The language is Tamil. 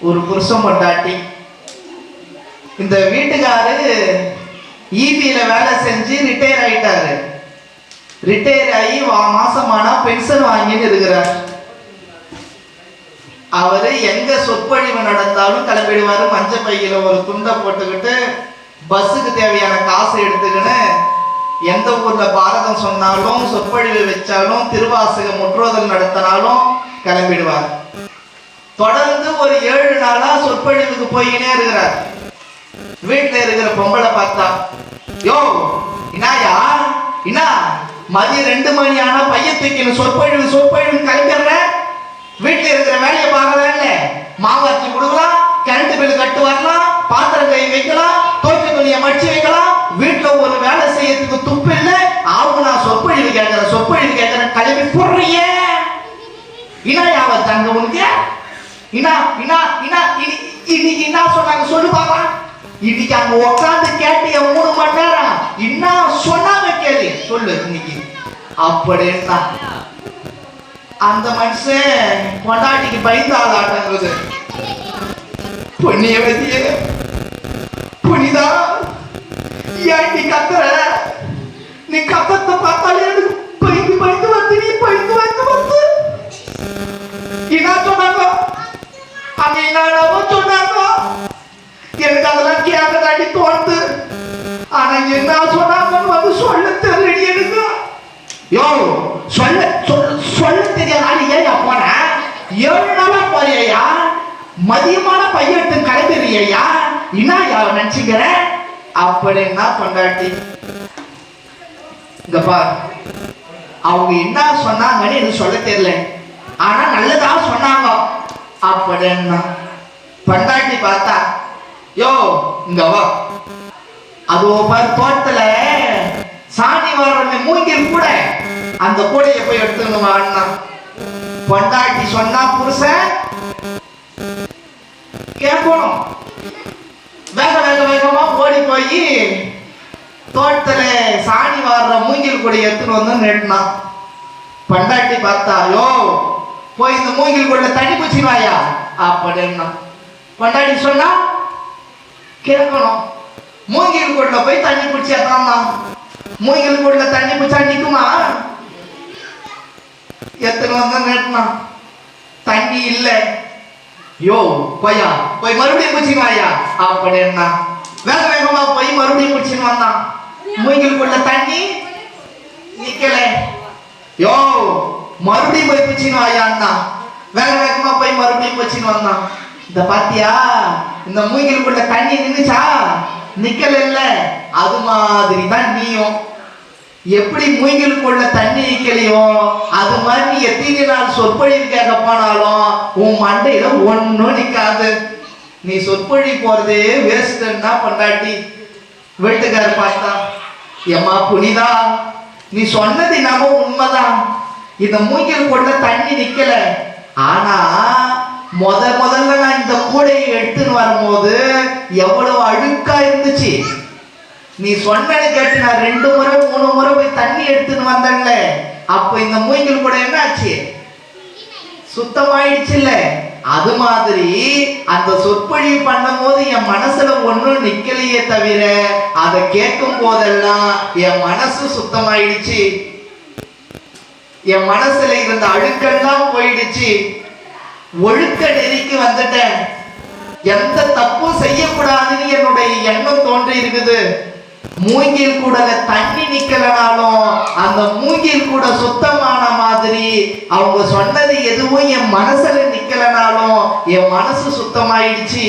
ஒரு புருஷன் பொண்டாட்டி. இந்த வீட்டுக்காரு ஈபியில வேலை செஞ்சு ரிட்டையர் ஆயிட்டாரு. ரிட்டையர் ஆகி வா- மாசமானா பென்ஷன் வாங்கின்னு இருக்கிறார். அவரு எங்க சொற்பொழிவு நடந்தாலும் கிளம்பிடுவாரு. மஞ்ச பையில ஒரு துண்டை போட்டுக்கிட்டு பஸ்ஸுக்கு தேவையான காசு எடுத்துக்கின்னு எந்த ஊர்ல பாரதம் சொன்னாலும் சொற்பொழிவு வச்சாலும் திருவாசக முற்றோதல் நடத்தினாலும் கிளம்பிடுவார். தொடர்ந்து ஒரு ஏழு நாளா சொற்பொழிவுக்கு போயினே இருக்கிறார். வீட்டுல இருக்கிற பொம்பளை பார்த்தா யோ இனாயா இனா மதியம் ரெண்டு மணி ஆனா பையன் தூக்கின்னு சொற்பொழிவு சொற்பொழிவு கிளம்பிடுற? வீட்டுல இருக்கிற வேலையை பார்க்கலாம்ல. மாவாச்சி கொடுக்கலாம் கரண்ட் பில் கட்டு வரலாம் பாத்திரம் கை வைக்கலாம் தோற்ற துணியை மடிச்சு வைக்கலாம். வீட்டுல ஒரு வேலை செய்யறதுக்கு துப்பு இல்லை. அவங்க நான் சொற்பொழிவு கேட்கிறேன் சொற்பொழிவு கேட்கறேன் கிளம்பி போடுறீங்க இனாயாவை தங்க உனக்கு? இனா இனா இனா இனி- இன்னைக்கு என்ன சொன்னாங்க? சொல்லு பாப்பா. இன்னைக்கு அங்க உட்காந்து கேட்டிய மூணு மணி நேரம். என்ன சொன்னாங்க கேளு. சொல்லு இன்னைக்கு. அப்படின்னா அந்த மனுஷன் பொண்டாட்டிக்கு பயந்து ஆளாட்டங்கிறது. பொன்னிய வதிய புனிதா ஏன் நீ கத்துற? நீ கத்தத்தை பார்த்தாலே எனக்கு அதை கேட்க தாண்டி ஆனா என்ன சொன்னாங்கன்னு வந்து சொல்ல தெரியல எனக்கு. யோ சொல்ல சொல்ல சொல்ல தெரியாத ஏன் போன? ஏழு நாளா போறியா மதியமான பையன் கிளம்பிடுறியா என்ன யா நினைச்சுக்கிற? அப்படின்னா பொண்டாட்டி? இங்க பார். அவங்க என்ன சொன்னாங்கன்னு எனக்கு சொல்ல தெரியல. ஆனா நல்லதா சொன்னாங்க. அப்படின்னா பொண்டாட்டி பார்த்தா யோ இங்க வா. அது பார் தோட்டத்துல சாணி வாரமே மூங்கில் கூட அந்த கூடையை போய் எடுத்துன்னு அண்ணா பொண்டாட்டி சொன்னா புருஷன் கேட்கணும். வேக வேக வேகமா ஓடி போய் தோட்டத்துல சாணி வாடுற மூங்கில் கூட எடுத்துன்னு வந்து நெட்டினான் பொண்டாட்டி பார்த்தா யோ போய் இந்த மூங்கில் கூட தண்ணி பூச்சிவாயா அப்படின்னா. பொண்டாட்டி சொன்னா கேட்கணும். மூங்கில் கூடல போய் தண்ணி பிடிச்சா தான்? மூங்கில் கூடல தண்ணி குடிச்சா நிற்குமா எத்தனை வந்தா நேட்டினான் தண்ணி இல்லை. யோ போயா போய் மறுபடியும் பிடிச்சின்னு வாயா அப்படின்னா வேக வேகமா போய் மறுபடியும் குடிச்சுன்னு வந்தான் மூங்கில் கூடல தண்ணி நிக்கல. யோ மறுபடியும் போய் பிடிச்சின்னு வாயான்னா வேக வேகமா போய் மறுபடியும் பிடிச்சின்னு வந்தான் இந்த பாத்தியா? இந்த மூங்கிலுக்குள்ள தண்ணி நின்றுச்சா நிக்கல இல்ல அது மாதிரி தான் நீயும். எப்படி மூங்கிலுக்குள்ள தண்ணி நிக்கலையோ அது மாதிரி நீ எத்தனை நாள் சொற்பொழிவு கேட்க போனாலும் உன் மண்டையில ஒன்னும் நிக்காது. நீ சொற்பொழி போறதே வேஸ்ட்னா பொண்டாட்டி. வீட்டுக்காரர் பார்த்தா எம்மா புனிதா நீ சொன்னது என்னமோ உண்மைதான். இந்த மூங்கில் கொண்ட தண்ணி நிக்கல. ஆனா முத முதல்ல நான் கூடையை எடுத்துன்னு வரும்போது எவ்வளவு அழுக்கா இருந்துச்சு. நீ சொன்னதை கேட்டு நான் ரெண்டு முறை மூணு முறை போய் தண்ணி எடுத்துன்னு வந்தேன்ல. அப்ப இந்த மூங்கில் கூட என்ன ஆச்சு சுத்தமாயிடுச்சுல்ல. அது மாதிரி அந்த சொற்பொழிவு பண்ணும்போது என் மனசுல ஒண்ணும் நிக்கலையே தவிர அதை கேட்கும் போதெல்லாம் என் மனசு சுத்தமாயிடுச்சு. என் மனசுல இருந்த அழுக்கெல்லாம் போயிடுச்சு. ஒழுக்க நெறிக்கு வந்துட்டேன். எந்த தப்பும் செய்யக்கூடாதுன்னு என்னுடைய எண்ணம் தோன்றி இருக்குது மூங்கில் கூட தண்ணி நிக்கலனாலும் அந்த மூங்கில் கூட சுத்தமான மாதிரி அவங்க சொன்னது எதுவும் என் மனசுல நிக்கலனாலும் என் மனசு சுத்தமாயிடுச்சு.